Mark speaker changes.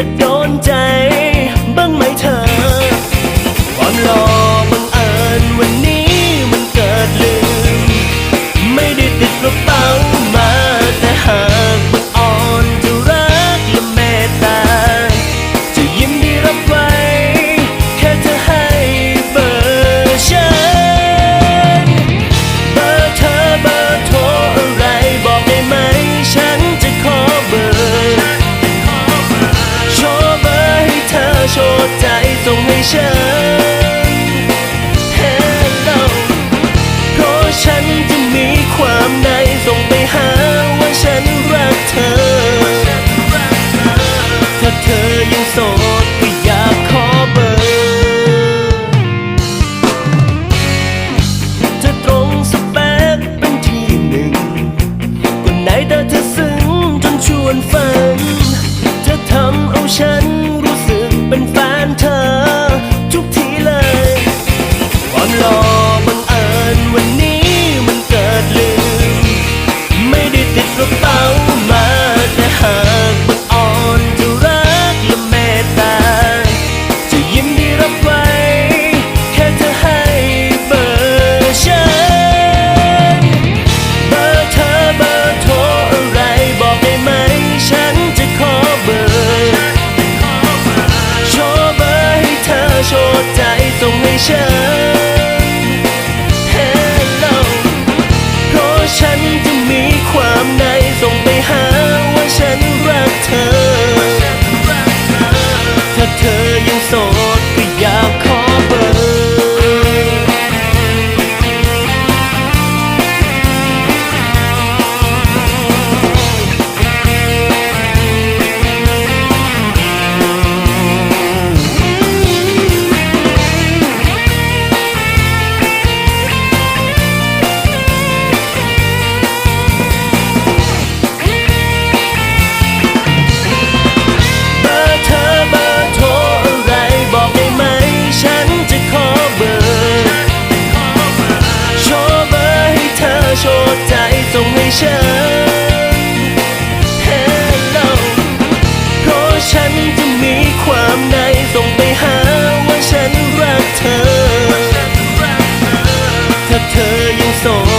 Speaker 1: จะโดนใจ Nation ส่ เฉย Hello เพราะฉันจะมีความในส่งไปหาว่าฉันรักเธอ ถ้าเธอยังสด